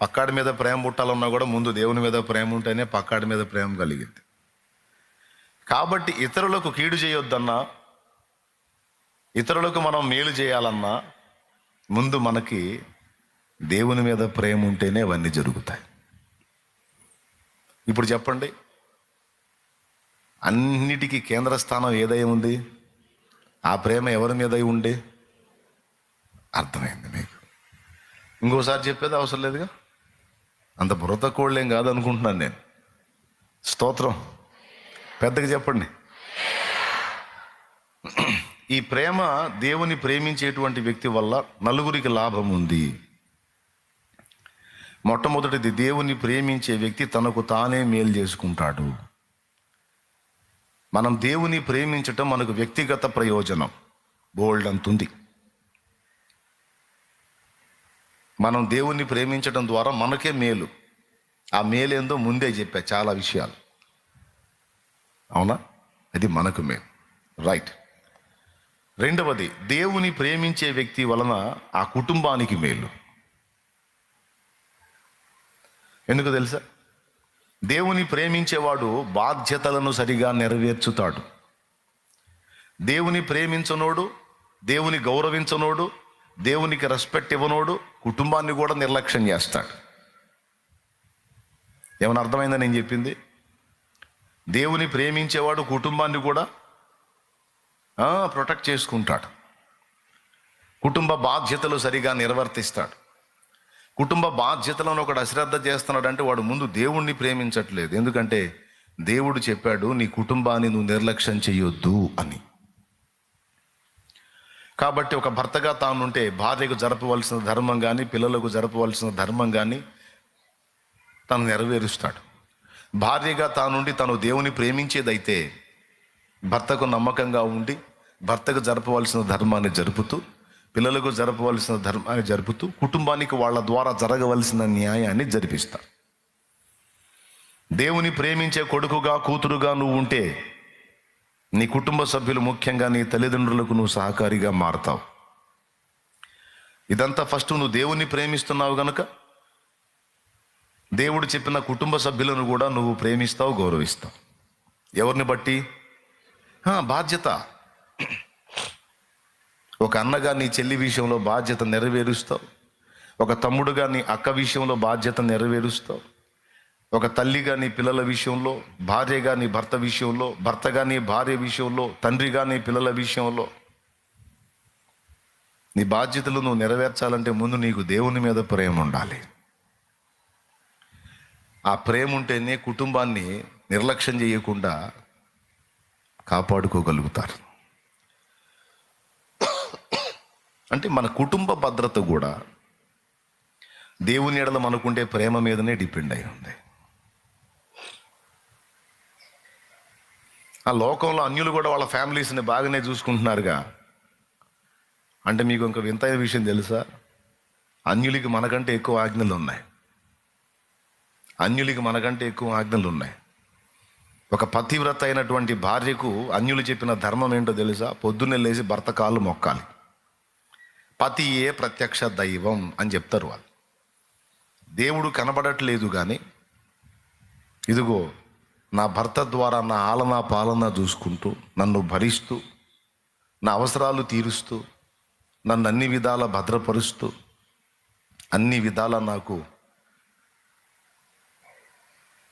పక్కాడి మీద ప్రేమ పుట్టాలన్నా కూడా ముందు దేవుని మీద ప్రేమ ఉంటేనే పక్కాడి మీద ప్రేమ కలిగింది. కాబట్టి ఇతరులకు కీడు చేయొద్దన్నా ఇతరులకు మనం మేలు చేయాలన్నా ముందు మనకి దేవుని మీద ప్రేమ ఉంటేనే అవన్నీ జరుగుతాయి. ఇప్పుడు చెప్పండి అన్నిటికీ కేంద్ర స్థానం ఏదై ఉంది? ఆ ప్రేమ ఎవరి మీద ఉండే? అర్థమైంది మీకు. ఇంకోసారి చెప్పేది అవసరం లేదుగా? అంత బురద కోళ్ళేం కాదనుకుంటున్నాను నేను. స్తోత్రం. పెద్దగా చెప్పండి. ఈ ప్రేమ దేవుని ప్రేమించేటువంటి వ్యక్తి వల్ల నలుగురికి లాభం ఉంది. మొట్టమొదటిది దేవుని ప్రేమించే వ్యక్తి తనకు తానే మేలు చేసుకుంటాడు. మనం దేవుని ప్రేమించటం మనకు వ్యక్తిగత ప్రయోజనం. బోల్డ్ అంతుంది. మనం దేవుణ్ణి ప్రేమించడం ద్వారా మనకే మేలు. ఆ మేలేందో ముందే చెప్పా చాలా విషయాలు. అవునా? అది మనకు మేలు. రైట్ రెండవది దేవుని ప్రేమించే వ్యక్తి వలన ఆ కుటుంబానికి మేలు. ఎందుకు తెలుసా? దేవుని ప్రేమించేవాడు బాధ్యతలను సరిగా నెరవేర్చుతాడు. దేవుని ప్రేమించనోడు దేవుని గౌరవించనోడు దేవునికి రెస్పెక్ట్ ఇవ్వనోడు కుటుంబాన్ని కూడా నిర్లక్ష్యం చేస్తాడు. ఏమైనా అర్థమైందా నేను చెప్పింది? దేవుని ప్రేమించేవాడు కుటుంబాన్ని కూడా ప్రొటెక్ట్ చేసుకుంటాడు. కుటుంబ బాధ్యతలు సరిగా నిర్వర్తిస్తాడు. కుటుంబ బాధ్యతలను ఒకడు అశ్రద్ధ చేస్తున్నాడు అంటే వాడు ముందు దేవుణ్ణి ప్రేమించట్లేదు. ఎందుకంటే దేవుడు చెప్పాడు నీ కుటుంబాన్ని నువ్వు నిర్లక్ష్యం చేయొద్దు అని. కాబట్టి ఒక భర్తగా తానుంటే భార్యకు జరపవలసిన ధర్మం కానీ పిల్లలకు జరపవలసిన ధర్మం కానీ తను నెరవేరుస్తాడు. భార్యగా తానుండి తను దేవుని ప్రేమించేదైతే భర్తకు నమ్మకంగా ఉండి భర్తకు జరపవలసిన ధర్మాన్ని జరుపుతూ పిల్లలకు జరపవలసిన ధర్మాన్ని జరుపుతూ కుటుంబానికి వాళ్ళ ద్వారా జరగవలసిన న్యాయాన్ని జరిపిస్తారు దేవుని ప్రేమించే కొడుకుగా కూతురుగా నువ్వు ఉంటే నీ కుటుంబ సభ్యులు ముఖ్యంగా నీ తల్లిదండ్రులకు నువ్వు సహకారిగా మారతావు. ఇదంతా ఫస్ట్ నువ్వు దేవుణ్ణి ప్రేమిస్తున్నావు గనక దేవుడు చెప్పిన కుటుంబ సభ్యులను కూడా నువ్వు ప్రేమిస్తావు గౌరవిస్తావు. ఎవరిని బట్టి? బాధ్యత. ఒక అన్నగా నీ చెల్లి విషయంలో బాధ్యత నెరవేరుస్తావు. ఒక తమ్ముడుగా నీ అక్క విషయంలో బాధ్యత నెరవేరుస్తావు. ఒక తల్లిగా నీ పిల్లల విషయంలో భార్యగా నీ భర్త విషయంలో భర్తగా నీ భార్య విషయంలో తండ్రిగా నీ పిల్లల విషయంలో నీ బాధ్యతలు నువ్వు నెరవేర్చాలంటే ముందు నీకు దేవుని మీద ప్రేమ ఉండాలి. ఆ ప్రేమ ఉంటేనే కుటుంబాన్ని నిర్లక్ష్యం చేయకుండా కాపాడుకోగలుగుతారు. అంటే మన కుటుంబ భద్రత కూడా దేవుని ఎడల మనకుండే ప్రేమ మీదనే డిపెండ్ అయి ఉంది. ఆ లోకంలో అన్యులు కూడా వాళ్ళ ఫ్యామిలీస్ని బాగానే చూసుకుంటున్నారుగా. అంటే మీకు ఇంక వింతైన విషయం తెలుసా? అన్యులకి మనకంటే ఎక్కువ ఆజ్ఞలు ఉన్నాయి. అన్యులకి మనకంటే ఎక్కువ ఆజ్ఞలు ఉన్నాయి. ఒక పతివ్రత అయినటువంటి భార్యకు అన్యులు చెప్పిన ధర్మం ఏంటో తెలుసా? పొద్దున్నే లేచి భర్త కాళ్ళు మొక్కాలి. పతియే ప్రత్యక్ష దైవం అని చెప్తారు వాళ్ళు. దేవుడు కనబడట్లేదు కానీ ఇదిగో నా భర్త ద్వారా నా ఆలన పాలన చూసుకుంటూ నన్ను భరిస్తూ నా అవసరాలు తీరుస్తూ నన్ను అన్ని విధాల భద్రపరుస్తూ అన్ని విధాల నాకు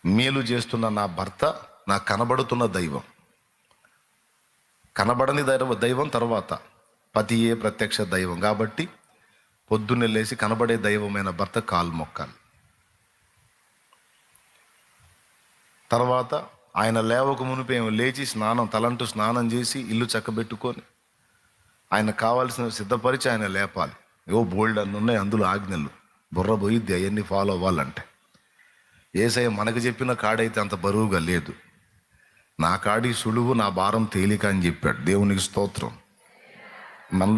మేలు చేస్తున్న నా భర్త నాకు కనబడుతున్న దైవం. కనబడని దైవ దైవం తర్వాత పతియే ప్రత్యక్ష దైవం. కాబట్టి పొద్దున్నే లేచి కనబడే దైవమైన భర్త కాలు మొక్కాలి. తర్వాత ఆయన లేవక మునిపే లేచి స్నానం తలంటూ స్నానం చేసి ఇల్లు చక్కబెట్టుకొని ఆయన కావాల్సిన సిద్ధపరిచి ఆయన లేపాలి. ఏవో బోల్డ్ అన్ని ఉన్నాయి అందులో ఆజ్ఞలు. బుర్ర పోయిద్ది అవన్నీ ఫాలో అవ్వాలంటే. ఏసయ్య మనకు చెప్పిన కాడైతే అంత బరువుగా లేదు. నా కాడి సులువు నా భారం తేలిక అని చెప్పాడు. దేవునికి స్తోత్రం. మనలో